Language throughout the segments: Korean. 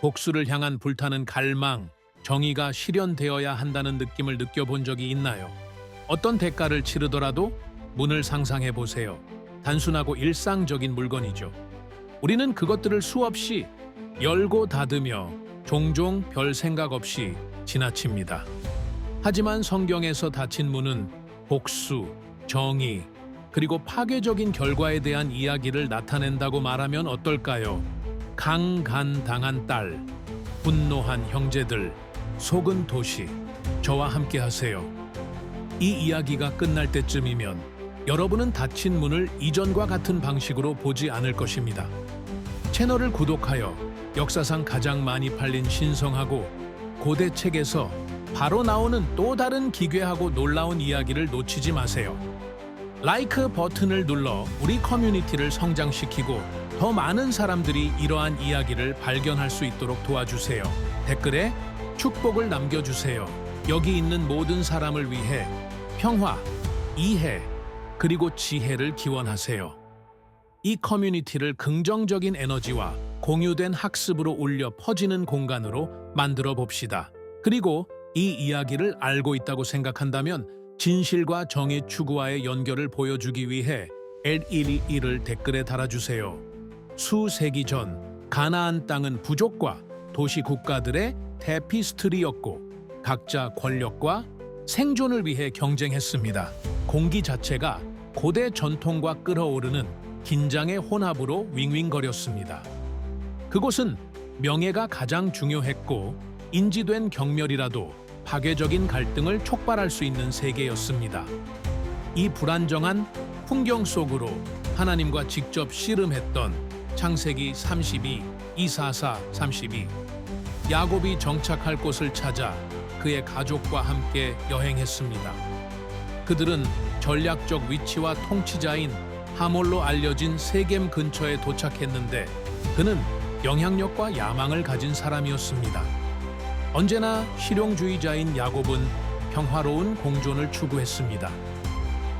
복수를 향한 불타는 갈망, 정의가 실현되어야 한다는 느낌을 느껴본 적이 있나요? 어떤 대가를 치르더라도 문을 상상해 보세요. 단순하고 일상적인 물건이죠. 우리는 그것들을 수없이 열고 닫으며 종종 별 생각 없이 지나칩니다. 하지만 성경에서 닫힌 문은 복수, 정의, 그리고 파괴적인 결과에 대한 이야기를 나타낸다고 말하면 어떨까요? 강간당한 딸, 분노한 형제들, 속은 도시, 저와 함께 하세요. 이 이야기가 끝날 때쯤이면 여러분은 닫힌 문을 이전과 같은 방식으로 보지 않을 것입니다. 채널을 구독하여 역사상 가장 많이 팔린 신성하고 고대 책에서 바로 나오는 또 다른 기괴하고 놀라운 이야기를 놓치지 마세요. 라이크 버튼을 눌러 우리 커뮤니티를 성장시키고 더 많은 사람들이 이러한 이야기를 발견할 수 있도록 도와주세요. 댓글에 축복을 남겨주세요. 여기 있는 모든 사람을 위해 평화, 이해, 그리고 지혜를 기원하세요. 이 커뮤니티를 긍정적인 에너지와 공유된 학습으로 울려 퍼지는 공간으로 만들어 봅시다. 그리고 이 이야기를 알고 있다고 생각한다면 진실과 정의 추구와의 연결을 보여주기 위해 L121을 댓글에 달아주세요. 수세기 전 가나안 땅은 부족과 도시 국가들의 테피스트리였고 각자 권력과 생존을 위해 경쟁했습니다. 공기 자체가 고대 전통과 끓어오르는 긴장의 혼합으로 윙윙거렸습니다. 그곳은 명예가 가장 중요했고 인지된 경멸이라도 파괴적인 갈등을 촉발할 수 있는 세계였습니다. 이 불안정한 풍경 속으로 하나님과 직접 씨름했던 창세기 32, 244, 32 야곱이 정착할 곳을 찾아 그의 가족과 함께 여행했습니다. 그들은 전략적 위치와 통치자인 하몰로 알려진 세겜 근처에 도착했는데 그는 영향력과 야망을 가진 사람이었습니다. 언제나 실용주의자인 야곱은 평화로운 공존을 추구했습니다.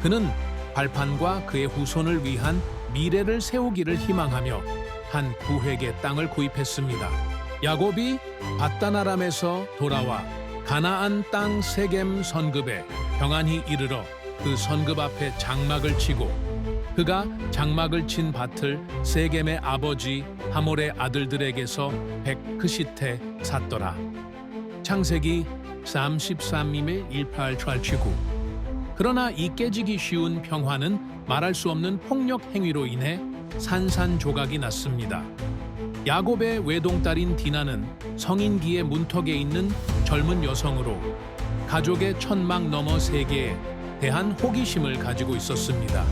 그는 발판과 그의 후손을 위한 미래를 세우기를 희망하며 한 구획의 땅을 구입했습니다. 야곱이 바다나람에서 돌아와 가나안 땅 세겜 선급에 평안히 이르러 그 선급 앞에 장막을 치고 그가 장막을 친 밭을 세겜의 아버지 하몰의 아들들에게서 백크시테 샀더라. 창세기 33임의 18찰치구 그러나 이 깨지기 쉬운 평화는 말할 수 없는 폭력 행위로 인해 산산조각이 났습니다. 야곱의 외동딸인 디나는 성인기의 문턱에 있는 젊은 여성으로 가족의 천막 너머 세계에 대한 호기심을 가지고 있었습니다.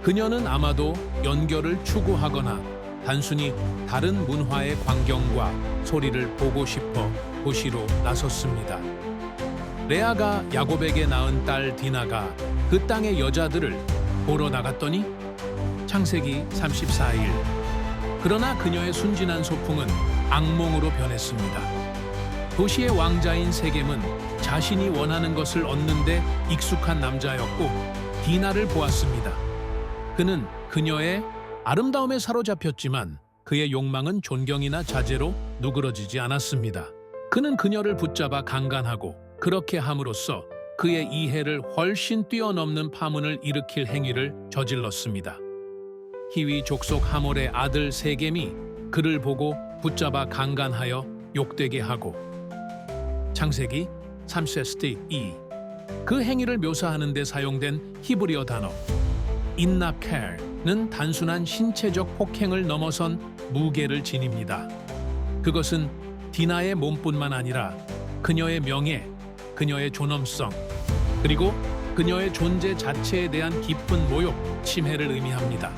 그녀는 아마도 연결을 추구하거나 단순히 다른 문화의 광경과 소리를 보고 싶어 도시로 나섰습니다. 레아가 야곱에게 낳은 딸 디나가 그 땅의 여자들을 보러 나갔더니 창세기 34일 그러나 그녀의 순진한 소풍은 악몽으로 변했습니다. 도시의 왕자인 세겜은 자신이 원하는 것을 얻는데 익숙한 남자였고 디나를 보았습니다. 그는 그녀의 아름다움에 사로잡혔지만 그의 욕망은 존경이나 자제로 누그러지지 않았습니다. 그는 그녀를 붙잡아 강간하고 그렇게 함으로써 그의 이해를 훨씬 뛰어넘는 파문을 일으킬 행위를 저질렀습니다. 히위 족속 하몰의 아들 세겜이 그를 보고 붙잡아 강간하여 욕되게 하고 창세기 3세스틱 2. 그 행위를 묘사하는 데 사용된 히브리어 단어 인나켈는 단순한 신체적 폭행을 넘어선 무게를 지닙니다. 그것은 디나의 몸뿐만 아니라 그녀의 명예, 그녀의 존엄성, 그리고 그녀의 존재 자체에 대한 깊은 모욕, 침해를 의미합니다.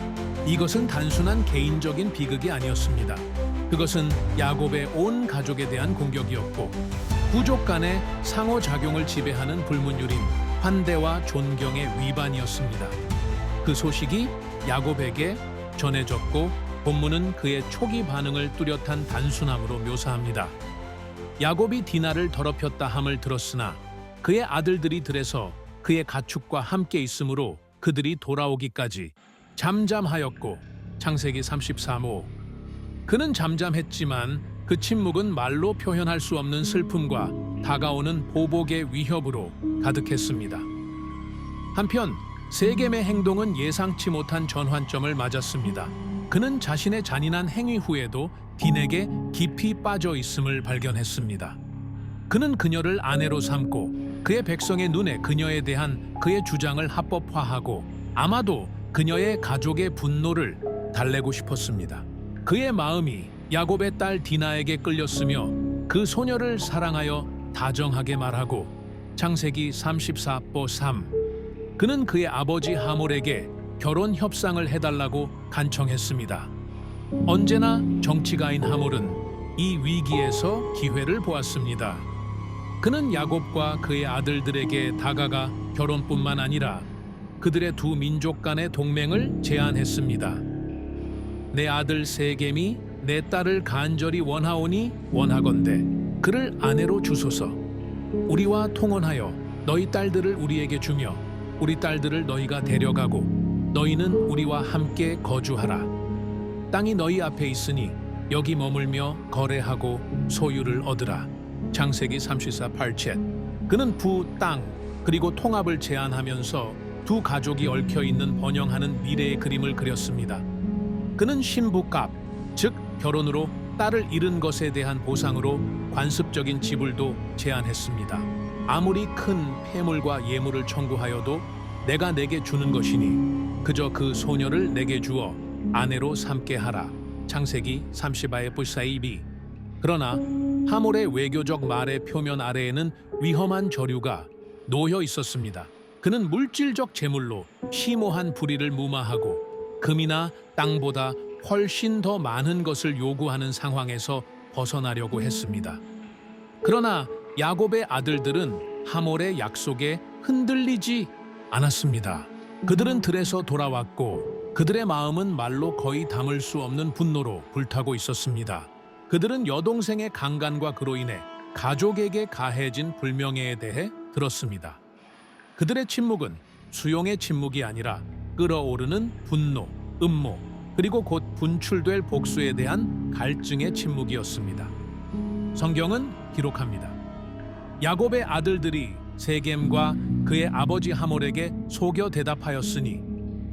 이것은 단순한 개인적인 비극이 아니었습니다. 그것은 야곱의 온 가족에 대한 공격이었고 부족 간의 상호작용을 지배하는 불문율인 환대와 존경의 위반이었습니다. 그 소식이 야곱에게 전해졌고 본문은 그의 초기 반응을 뚜렷한 단순함으로 묘사합니다. 야곱이 디나를 더럽혔다 함을 들었으나 그의 아들들이 들에서 그의 가축과 함께 있으므로 그들이 돌아오기까지 잠잠하였고 창세기 33호 그는 잠잠했지만 그그 침묵은 말로 표현할 수 없는 슬픔과 다가오는 보복의 위협으로 가득했습니다. 한편 세겜의 행동은 예상치 못한 전환점을 맞았습니다. 그는 자신의 잔인한 행위 후에도 딘에게 깊이 빠져 있음을 발견했습니다. 그는 그녀를 아내로 삼고 그의 백성의 눈에 그녀에 대한 그의 주장을 합법화하고 아마도 그녀의 가족의 분노를 달래고 싶었습니다. 그의 마음이 야곱의 딸 디나에게 끌렸으며 그 소녀를 사랑하여 다정하게 말하고 창세기 34보 3 그는 그의 아버지 하몰에게 결혼 협상을 해달라고 간청했습니다. 언제나 정치가인 하몰은 이 위기에서 기회를 보았습니다. 그는 야곱과 그의 아들들에게 다가가 결혼뿐만 아니라 그들의 두 민족 간의 동맹을 제안했습니다. 내 아들 세겜이 내 딸을 간절히 원하오니 원하건대 그를 아내로 주소서. 우리와 통혼하여 너희 딸들을 우리에게 주며 우리 딸들을 너희가 데려가고 너희는 우리와 함께 거주하라. 땅이 너희 앞에 있으니 여기 머물며 거래하고 소유를 얻으라. 창세기 34 8챗. 그는 부, 땅, 그리고 통합을 제안하면서 두 가족이 얽혀 있는 번영하는 미래의 그림을 그렸습니다. 그는 신부값, 즉 결혼으로 딸을 잃은 것에 대한 보상으로 관습적인 지불도 제안했습니다. 아무리 큰 폐물과 예물을 청구하여도 내가 내게 주는 것이니 그저 그 소녀를 내게 주어 아내로 삼게 하라. 창세기 30아의 부사이비. 그러나 하몰의 외교적 말의 표면 아래에는 위험한 저류가 놓여 있었습니다. 그는 물질적 재물로 심오한 불의를 무마하고 금이나 땅보다 훨씬 더 많은 것을 요구하는 상황에서 벗어나려고 했습니다. 그러나 야곱의 아들들은 하몰의 약속에 흔들리지 않았습니다. 그들은 들에서 돌아왔고 그들의 마음은 말로 거의 담을 수 없는 분노로 불타고 있었습니다. 그들은 여동생의 강간과 그로 인해 가족에게 가해진 불명예에 대해 들었습니다. 그들의 침묵은 수용의 침묵이 아니라 끓어오르는 분노, 음모, 그리고 곧 분출될 복수에 대한 갈증의 침묵이었습니다. 성경은 기록합니다. 야곱의 아들들이 세겜과 그의 아버지 하몰에게 속여 대답하였으니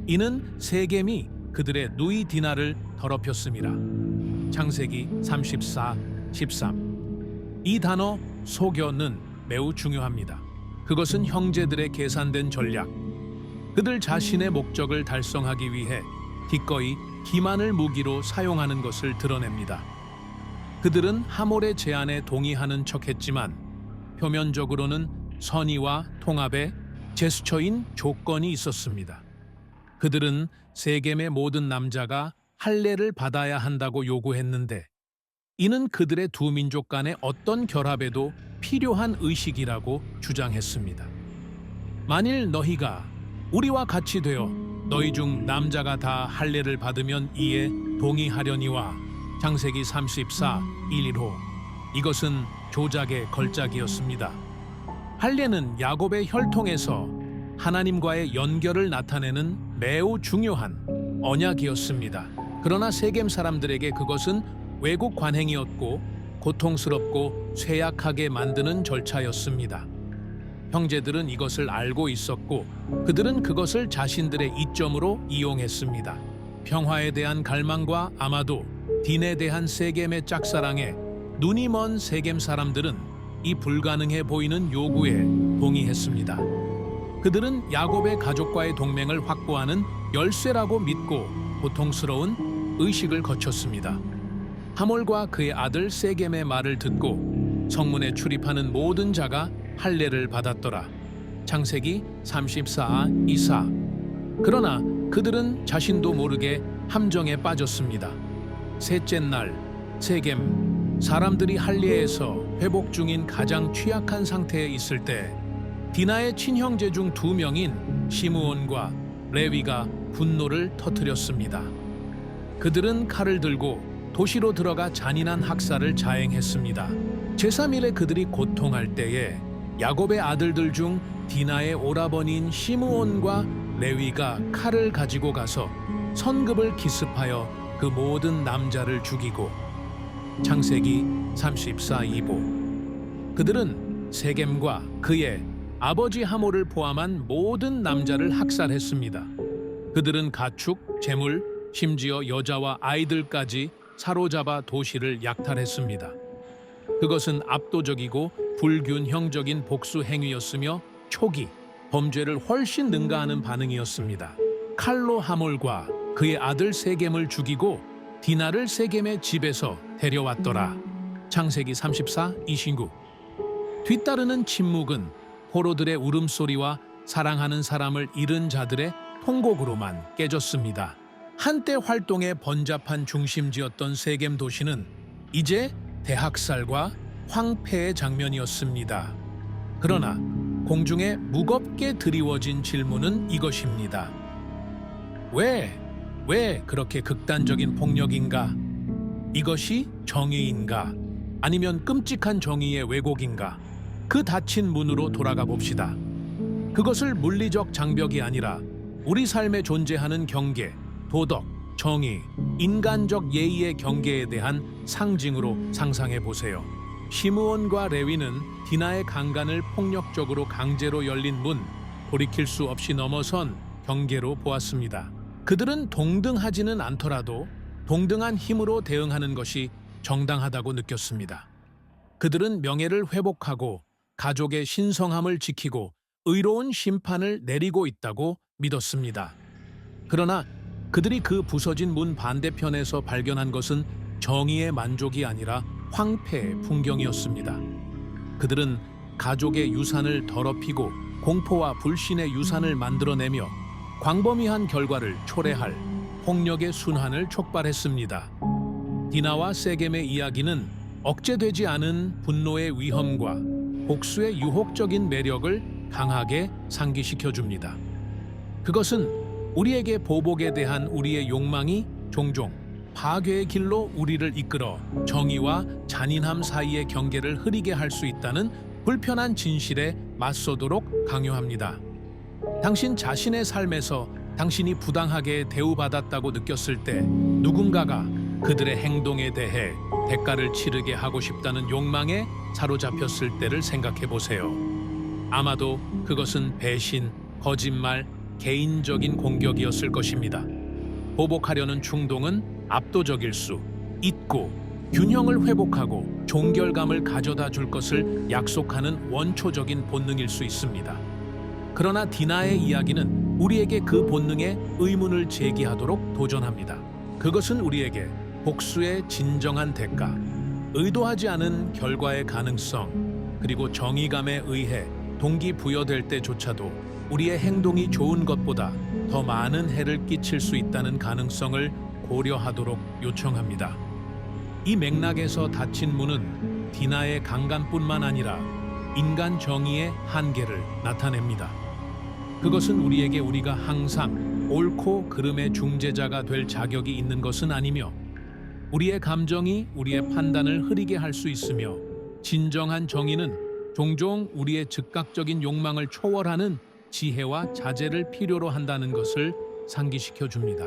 이는 세겜이 그들의 누이 디나를 더럽혔습니다. 창세기 34, 13. 이 단어 속여는 매우 중요합니다. 그것은 형제들의 계산된 전략. 그들 자신의 목적을 달성하기 위해 기꺼이 기만을 무기로 사용하는 것을 드러냅니다. 그들은 하몰의 제안에 동의하는 척했지만 표면적으로는 선의와 통합의 제스처인 조건이 있었습니다. 그들은 세겜의 모든 남자가 할례를 받아야 한다고 요구했는데 이는 그들의 두 민족 간의 어떤 결합에도 필요한 의식이라고 주장했습니다. 만일 너희가 우리와 같이 되어 너희 중 남자가 다 할례를 받으면 이에 동의하려니와 창세기 34, 1, 1호 이것은 조작의 걸작이었습니다. 할례는 야곱의 혈통에서 하나님과의 연결을 나타내는 매우 중요한 언약이었습니다. 그러나 세겜 사람들에게 그것은 외국 관행이었고 고통스럽고 쇠약하게 만드는 절차였습니다. 형제들은 이것을 알고 있었고 그들은 그것을 자신들의 이점으로 이용했습니다. 평화에 대한 갈망과 아마도 딘에 대한 세겜의 짝사랑에 눈이 먼 세겜 사람들은 이 불가능해 보이는 요구에 동의했습니다. 그들은 야곱의 가족과의 동맹을 확보하는 열쇠라고 믿고 고통스러운 의식을 거쳤습니다. 하몰과 그의 아들 세겜의 말을 듣고 성문에 출입하는 모든 자가 할례를 받았더라. 창세기 34, 24. 그러나 그들은 자신도 모르게 함정에 빠졌습니다. 셋째 날 세겜 사람들이 할례에서 회복 중인 가장 취약한 상태에 있을 때 디나의 친형제 중 두 명인 시므온과 레위가 분노를 터뜨렸습니다. 그들은 칼을 들고 도시로 들어가 잔인한 학살을 자행했습니다. 제3일에 그들이 고통할 때에 야곱의 아들들 중 디나의 오라버니인 시므온과 레위가 칼을 가지고 가서 선급을 기습하여 그 모든 남자를 죽이고 창세기 34, 2보 그들은 세겜과 그의 아버지 하모를 포함한 모든 남자를 학살했습니다. 그들은 가축, 재물, 심지어 여자와 아이들까지 사로잡아 도시를 약탈했습니다. 그것은 압도적이고 불균형적인 복수 행위였으며 초기 범죄를 훨씬 능가하는 반응이었습니다. 칼로 하몰과 그의 아들 세겜을 죽이고 디나를 세겜의 집에서 데려왔더라. 창세기 34, 29 뒤따르는 침묵은 포로들의 울음소리와 사랑하는 사람을 잃은 자들의 통곡으로만 깨졌습니다. 한때 활동의 번잡한 중심지였던 세겜 도시는 이제 대학살과 황폐의 장면이었습니다. 그러나 공중에 무겁게 드리워진 질문은 이것입니다. 왜, 왜 그렇게 극단적인 폭력인가? 이것이 정의인가? 아니면 끔찍한 정의의 왜곡인가? 그 닫힌 문으로 돌아가 봅시다. 그것을 물리적 장벽이 아니라 우리 삶에 존재하는 경계, 도덕, 정의, 인간적 예의의 경계에 대한 상징으로 상상해 보세요. 시므온과 레위는 디나의 강간을 폭력적으로 강제로 열린 문, 돌이킬 수 없이 넘어선 경계로 보았습니다. 그들은 동등하지는 않더라도 동등한 힘으로 대응하는 것이 정당하다고 느꼈습니다. 그들은 명예를 회복하고 가족의 신성함을 지키고 의로운 심판을 내리고 있다고 믿었습니다. 그러나 그들이 그 부서진 문 반대편에서 발견한 것은 정의의 만족이 아니라 황폐의 풍경이었습니다. 그들은 가족의 유산을 더럽히고 공포와 불신의 유산을 만들어내며 광범위한 결과를 초래할 폭력의 순환을 촉발했습니다. 디나와 세겜의 이야기는 억제되지 않은 분노의 위험과 복수의 유혹적인 매력을 강하게 상기시켜 줍니다. 그것은 우리에게 보복에 대한 우리의 욕망이 종종 파괴의 길로 우리를 이끌어 정의와 잔인함 사이의 경계를 흐리게 할 수 있다는 불편한 진실에 맞서도록 강요합니다. 당신 자신의 삶에서 당신이 부당하게 대우받았다고 느꼈을 때 누군가가 그들의 행동에 대해 대가를 치르게 하고 싶다는 욕망에 사로잡혔을 때를 생각해 보세요. 아마도 그것은 배신, 거짓말, 개인적인 공격이었을 것입니다. 보복하려는 충동은 압도적일 수 있고 균형을 회복하고 종결감을 가져다 줄 것을 약속하는 원초적인 본능일 수 있습니다. 그러나 디나의 이야기는 우리에게 그 본능에 의문을 제기하도록 도전합니다. 그것은 우리에게 복수의 진정한 대가, 의도하지 않은 결과의 가능성, 그리고 정의감에 의해 동기부여될 때조차도 우리의 행동이 좋은 것보다 더 많은 해를 끼칠 수 있다는 가능성을 고려하도록 요청합니다. 이 맥락에서 닫힌 문은 디나의 강간뿐만 아니라 인간 정의의 한계를 나타냅니다. 그것은 우리에게 우리가 항상 옳고 그름의 중재자가 될 자격이 있는 것은 아니며 우리의 감정이 우리의 판단을 흐리게 할 수 있으며 진정한 정의는 종종 우리의 즉각적인 욕망을 초월하는 지혜와 자제를 필요로 한다는 것을 상기시켜 줍니다.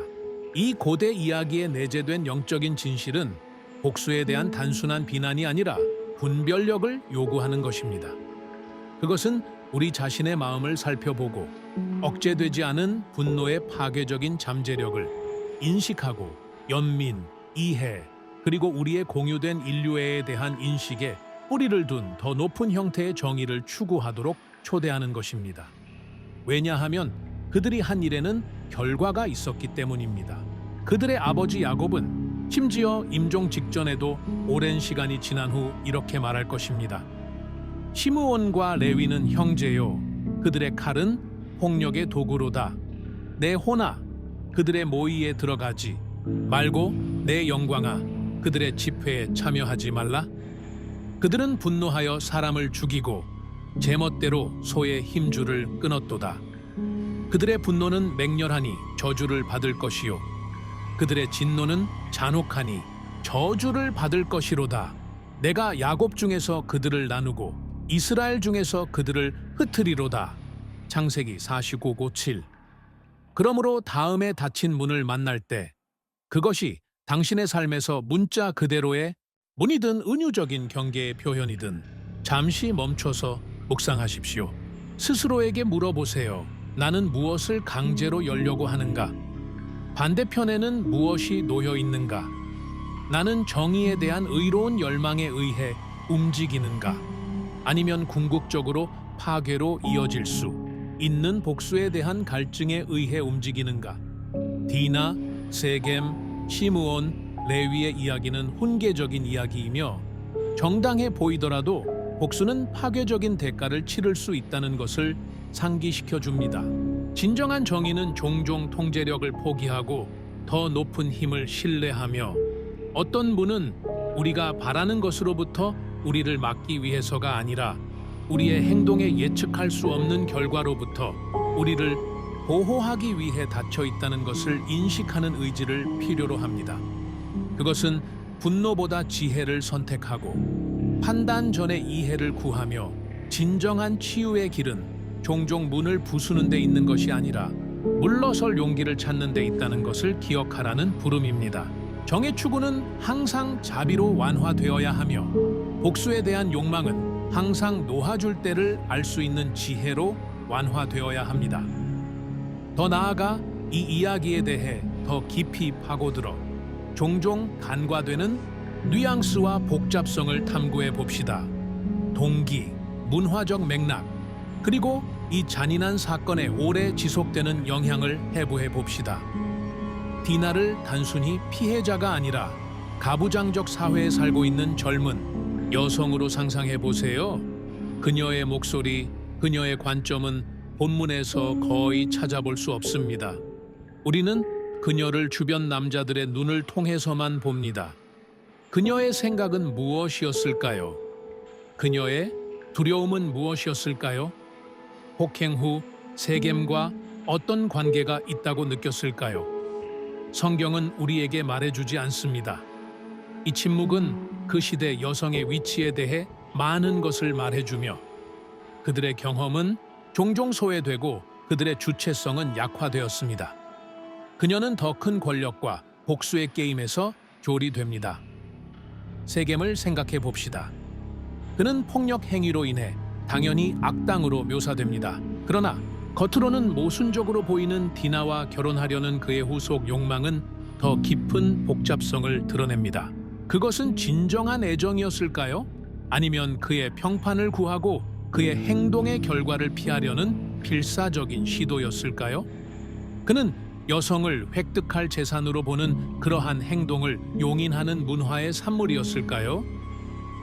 이 고대 이야기에 내재된 영적인 진실은 복수에 대한 단순한 비난이 아니라 분별력을 요구하는 것입니다. 그것은 우리 자신의 마음을 살펴보고 억제되지 않은 분노의 파괴적인 잠재력을 인식하고 연민, 이해, 그리고 우리의 공유된 인류애에 대한 인식에 뿌리를 둔 더 높은 형태의 정의를 추구하도록 초대하는 것입니다. 왜냐하면 그들이 한 일에는 결과가 있었기 때문입니다. 그들의 아버지 야곱은 심지어 임종 직전에도 오랜 시간이 지난 후 이렇게 말할 것입니다. 시므온과 레위는 형제요. 그들의 칼은 폭력의 도구로다. 내 호나 그들의 모의에 들어가지 말고 내 영광아 그들의 집회에 참여하지 말라. 그들은 분노하여 사람을 죽이고 제멋대로 소의 힘줄을 끊었도다. 그들의 분노는 맹렬하니 저주를 받을 것이요 그들의 진노는 잔혹하니 저주를 받을 것이로다. 내가 야곱 중에서 그들을 나누고 이스라엘 중에서 그들을 흩트리로다. 창세기 49고 7. 그러므로 다음에 닫힌 문을 만날 때 그것이 당신의 삶에서 문자 그대로의 문이든 은유적인 경계의 표현이든 잠시 멈춰서 묵상하십시오. 스스로에게 물어보세요. 나는 무엇을 강제로 열려고 하는가? 반대편에는 무엇이 놓여 있는가? 나는 정의에 대한 의로운 열망에 의해 움직이는가? 아니면 궁극적으로 파괴로 이어질 수 있는 복수에 대한 갈증에 의해 움직이는가? 디나, 세겜, 시므온, 레위의 이야기는 훈계적인 이야기이며 정당해 보이더라도 복수는 파괴적인 대가를 치를 수 있다는 것을 상기시켜 줍니다. 진정한 정의는 종종 통제력을 포기하고 더 높은 힘을 신뢰하며 어떤 분은 우리가 바라는 것으로부터 우리를 막기 위해서가 아니라 우리의 행동에 예측할 수 없는 결과로부터 우리를 보호하기 위해 닫혀 있다는 것을 인식하는 의지를 필요로 합니다. 그것은 분노보다 지혜를 선택하고 판단 전에 이해를 구하며 진정한 치유의 길은 종종 문을 부수는 데 있는 것이 아니라 물러설 용기를 찾는 데 있다는 것을 기억하라는 부름입니다. 정의 추구는 항상 자비로 완화되어야 하며 복수에 대한 욕망은 항상 놓아줄 때를 알 수 있는 지혜로 완화되어야 합니다. 더 나아가 이 이야기에 대해 더 깊이 파고들어 종종 간과되는 뉘앙스와 복잡성을 탐구해 봅시다. 동기, 문화적 맥락, 그리고 이 잔인한 사건에 오래 지속되는 영향을 해부해 봅시다. 디나를 단순히 피해자가 아니라 가부장적 사회에 살고 있는 젊은 여성으로 상상해 보세요. 그녀의 목소리, 그녀의 관점은 본문에서 거의 찾아볼 수 없습니다. 우리는 그녀를 주변 남자들의 눈을 통해서만 봅니다. 그녀의 생각은 무엇이었을까요? 그녀의 두려움은 무엇이었을까요? 폭행 후 세겜과 어떤 관계가 있다고 느꼈을까요? 성경은 우리에게 말해주지 않습니다. 이 침묵은 그 시대 여성의 위치에 대해 많은 것을 말해주며 그들의 경험은 종종 소외되고 그들의 주체성은 약화되었습니다. 그녀는 더 큰 권력과 복수의 게임에서 조리됩니다. 세겜을 생각해 봅시다. 그는 폭력 행위로 인해 당연히 악당으로 묘사됩니다. 그러나 겉으로는 모순적으로 보이는 디나와 결혼하려는 그의 후속 욕망은 더 깊은 복잡성을 드러냅니다. 그것은 진정한 애정이었을까요? 아니면 그의 평판을 구하고 그의 행동의 결과를 피하려는 필사적인 시도였을까요? 그는 여성을 획득할 재산으로 보는 그러한 행동을 용인하는 문화의 산물이었을까요?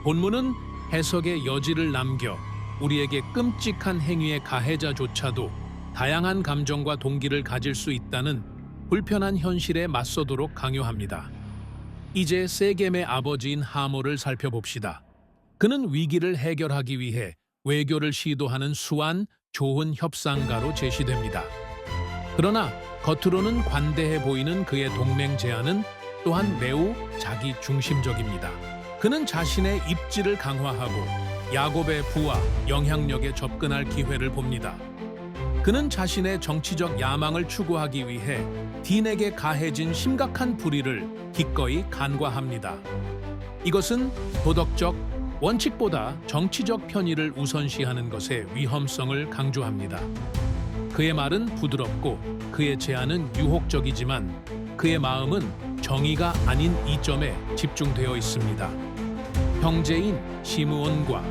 본문은 해석의 여지를 남겨 우리에게 끔찍한 행위의 가해자조차도 다양한 감정과 동기를 가질 수 있다는 불편한 현실에 맞서도록 강요합니다. 이제 세겜의 아버지인 하모를 살펴봅시다. 그는 위기를 해결하기 위해 외교를 시도하는 수완 좋은 협상가로 제시됩니다. 그러나 겉으로는 관대해 보이는 그의 동맹 제안은 또한 매우 자기 중심적입니다. 그는 자신의 입지를 강화하고 야곱의 부와 영향력에 접근할 기회를 봅니다. 그는 자신의 정치적 야망을 추구하기 위해 딘에게 가해진 심각한 불의를 기꺼이 간과합니다. 이것은 도덕적 원칙보다 정치적 편의를 우선시하는 것의 위험성을 강조합니다. 그의 말은 부드럽고 그의 제안은 유혹적이지만 그의 마음은 정의가 아닌 이점에 집중되어 있습니다. 형제인 시므온과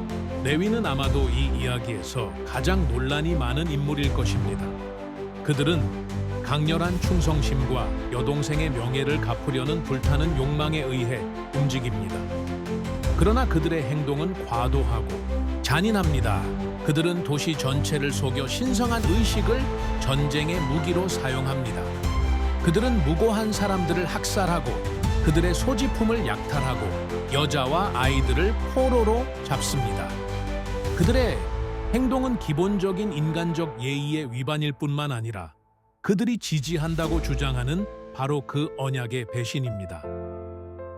레위는 아마도 이 이야기에서 가장 논란이 많은 인물일 것입니다. 그들은 강렬한 충성심과 여동생의 명예를 갚으려는 불타는 욕망에 의해 움직입니다. 그러나 그들의 행동은 과도하고 잔인합니다. 그들은 도시 전체를 속여 신성한 의식을 전쟁의 무기로 사용합니다. 그들은 무고한 사람들을 학살하고 그들의 소지품을 약탈하고 여자와 아이들을 포로로 잡습니다. 그들의 행동은 기본적인 인간적 예의의 위반일 뿐만 아니라 그들이 지지한다고 주장하는 바로 그 언약의 배신입니다.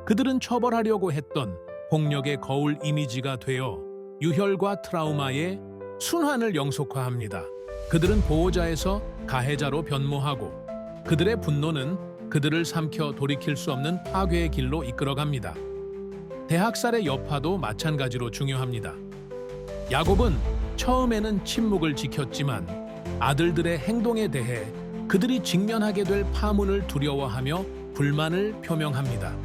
그들은 처벌하려고 했던 폭력의 거울 이미지가 되어 유혈과 트라우마의 순환을 영속화합니다. 그들은 보호자에서 가해자로 변모하고 그들의 분노는 그들을 삼켜 돌이킬 수 없는 파괴의 길로 이끌어갑니다. 대학살의 여파도 마찬가지로 중요합니다. 야곱은 처음에는 침묵을 지켰지만 아들들의 행동에 대해 그들이 직면하게 될 파문을 두려워하며 불만을 표명합니다.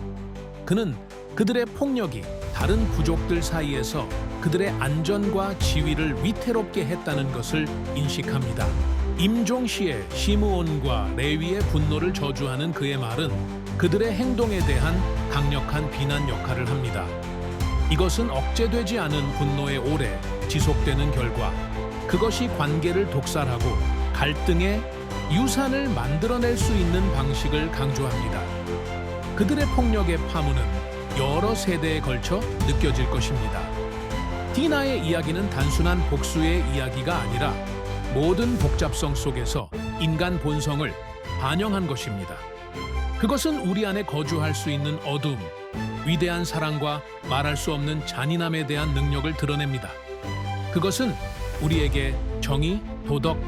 그는 그들의 폭력이 다른 부족들 사이에서 그들의 안전과 지위를 위태롭게 했다는 것을 인식합니다. 임종시의 시므온과 레위의 분노를 저주하는 그의 말은 그들의 행동에 대한 강력한 비난 역할을 합니다. 이것은 억제되지 않은 분노의 오래 지속되는 결과 그것이 관계를 독살하고 갈등의 유산을 만들어낼 수 있는 방식을 강조합니다. 그들의 폭력의 파문은 여러 세대에 걸쳐 느껴질 것입니다. 디나의 이야기는 단순한 복수의 이야기가 아니라 모든 복잡성 속에서 인간 본성을 반영한 것입니다. 그것은 우리 안에 거주할 수 있는 어둠, 위대한 사랑과 말할 수 없는 잔인함에 대한 능력을 드러냅니다. 그것은 우리에게 정의, 도덕,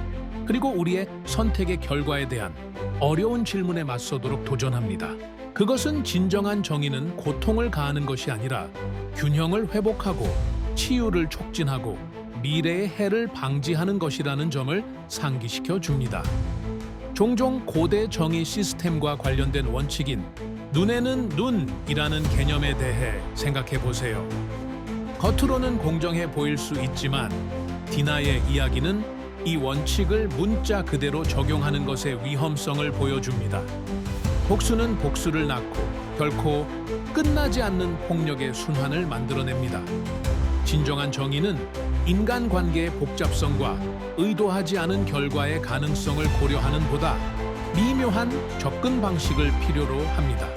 그리고 우리의 선택의 결과에 대한 어려운 질문에 맞서도록 도전합니다. 그것은 진정한 정의는 고통을 가하는 것이 아니라 균형을 회복하고 치유를 촉진하고 미래의 해를 방지하는 것이라는 점을 상기시켜 줍니다. 종종 고대 정의 시스템과 관련된 원칙인 눈에는 눈이라는 개념에 대해 생각해 보세요. 겉으로는 공정해 보일 수 있지만 디나의 이야기는 이 원칙을 문자 그대로 적용하는 것의 위험성을 보여줍니다. 복수는 복수를 낳고 결코 끝나지 않는 폭력의 순환을 만들어냅니다. 진정한 정의는 인간 관계의 복잡성과 의도하지 않은 결과의 가능성을 고려하는 보다 미묘한 접근 방식을 필요로 합니다.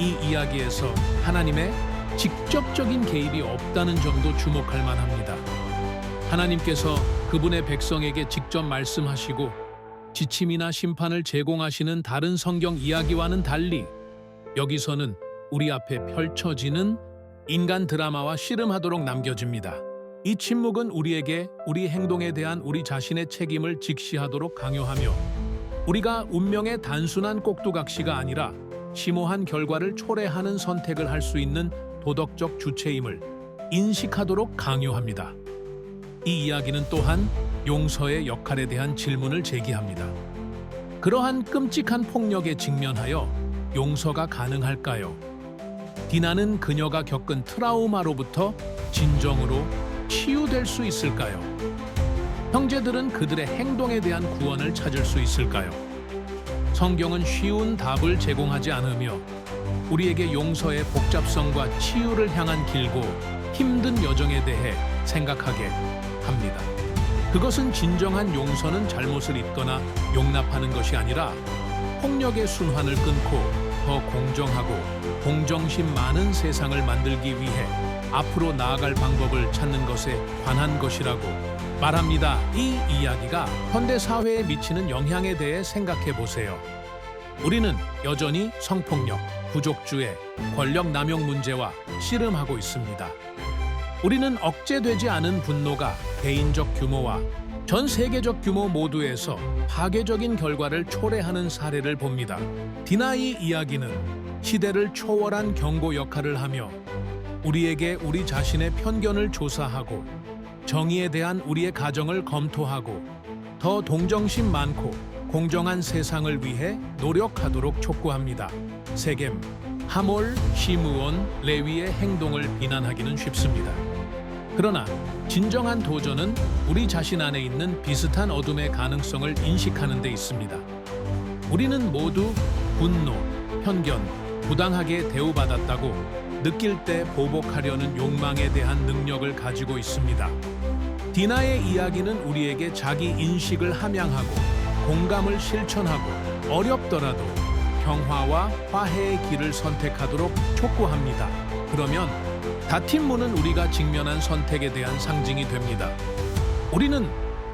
이 이야기에서 하나님의 직접적인 개입이 없다는 점도 주목할 만합니다. 하나님께서 그분의 백성에게 직접 말씀하시고 지침이나 심판을 제공하시는 다른 성경 이야기와는 달리 여기서는 우리 앞에 펼쳐지는 인간 드라마와 씨름하도록 남겨집니다. 이 침묵은 우리에게 우리 행동에 대한 우리 자신의 책임을 직시하도록 강요하며 우리가 운명의 단순한 꼭두각시가 아니라 심오한 결과를 초래하는 선택을 할 수 있는 도덕적 주체임을 인식하도록 강요합니다. 이 이야기는 또한 용서의 역할에 대한 질문을 제기합니다. 그러한 끔찍한 폭력에 직면하여 용서가 가능할까요? 디나는 그녀가 겪은 트라우마로부터 진정으로 치유될 수 있을까요? 형제들은 그들의 행동에 대한 구원을 찾을 수 있을까요? 성경은 쉬운 답을 제공하지 않으며 우리에게 용서의 복잡성과 치유를 향한 길고 힘든 여정에 대해 생각하게 합니다. 그것은 진정한 용서는 잘못을 잊거나 용납하는 것이 아니라 폭력의 순환을 끊고 더 공정하고 공정심 많은 세상을 만들기 위해 앞으로 나아갈 방법을 찾는 것에 관한 것이라고 말합니다. 이 이야기가 현대 사회에 미치는 영향에 대해 생각해 보세요. 우리는 여전히 성폭력, 부족주의, 권력 남용 문제와 씨름하고 있습니다. 우리는 억제되지 않은 분노가 개인적 규모와 전 세계적 규모 모두에서 파괴적인 결과를 초래하는 사례를 봅니다. 디나이 이야기는 시대를 초월한 경고 역할을 하며 우리에게 우리 자신의 편견을 조사하고 정의에 대한 우리의 가정을 검토하고 더 동정심 많고 공정한 세상을 위해 노력하도록 촉구합니다. 세겜, 하몰, 시므온, 레위의 행동을 비난하기는 쉽습니다. 그러나 진정한 도전은 우리 자신 안에 있는 비슷한 어둠의 가능성을 인식하는 데 있습니다. 우리는 모두 분노, 편견, 부당하게 대우받았다고 느낄 때 보복하려는 욕망에 대한 능력을 가지고 있습니다. 디나의 이야기는 우리에게 자기 인식을 함양하고 공감을 실천하고 어렵더라도 평화와 화해의 길을 선택하도록 촉구합니다. 그러면 다팀문은 우리가 직면한 선택에 대한 상징이 됩니다. 우리는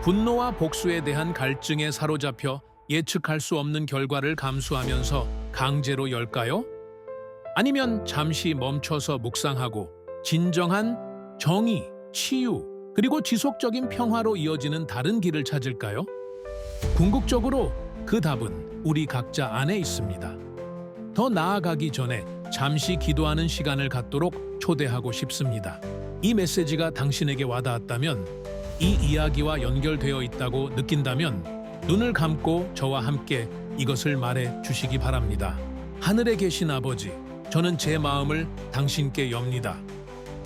분노와 복수에 대한 갈증에 사로잡혀 예측할 수 없는 결과를 감수하면서 강제로 열까요? 아니면 잠시 멈춰서 묵상하고 진정한 정의, 치유, 그리고 지속적인 평화로 이어지는 다른 길을 찾을까요? 궁극적으로 그 답은 우리 각자 안에 있습니다. 더 나아가기 전에 잠시 기도하는 시간을 갖도록 초대하고 싶습니다. 이 메시지가 당신에게 와닿았다면, 이 이야기와 연결되어 있다고 느낀다면, 눈을 감고 저와 함께 이것을 말해 주시기 바랍니다. 하늘에 계신 아버지, 저는 제 마음을 당신께 엽니다.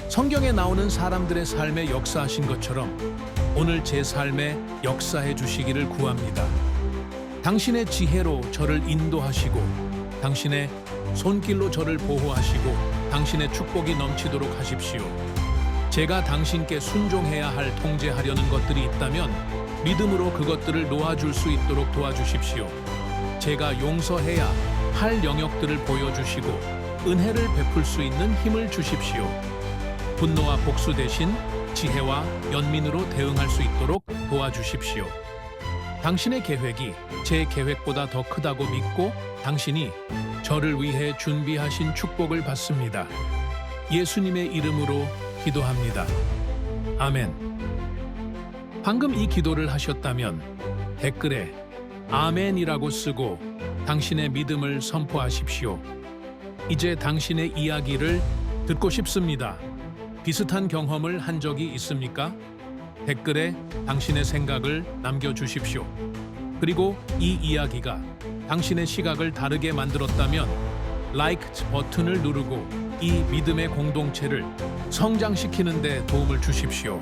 성경에 나오는 사람들의 삶에 역사하신 것처럼 오늘 제 삶에 역사해 주시기를 구합니다. 당신의 지혜로 저를 인도하시고 당신의 손길로 저를 보호하시고 당신의 축복이 넘치도록 하십시오. 제가 당신께 순종해야 할 통제하려는 것들이 있다면 믿음으로 그것들을 놓아줄 수 있도록 도와주십시오. 제가 용서해야 할 영역들을 보여주시고 은혜를 베풀 수 있는 힘을 주십시오. 분노와 복수 대신 지혜와 연민으로 대응할 수 있도록 도와주십시오. 당신의 계획이 제 계획보다 더 크다고 믿고 당신이 저를 위해 준비하신 축복을 받습니다. 예수님의 이름으로 기도합니다. 아멘. 방금 이 기도를 하셨다면 댓글에 아멘이라고 쓰고 당신의 믿음을 선포하십시오. 이제 당신의 이야기를 듣고 싶습니다. 비슷한 경험을 한 적이 있습니까? 댓글에 당신의 생각을 남겨주십시오. 그리고 이 이야기가 당신의 시각을 다르게 만들었다면 라이크 버튼을 누르고 이 믿음의 공동체를 성장시키는 데 도움을 주십시오.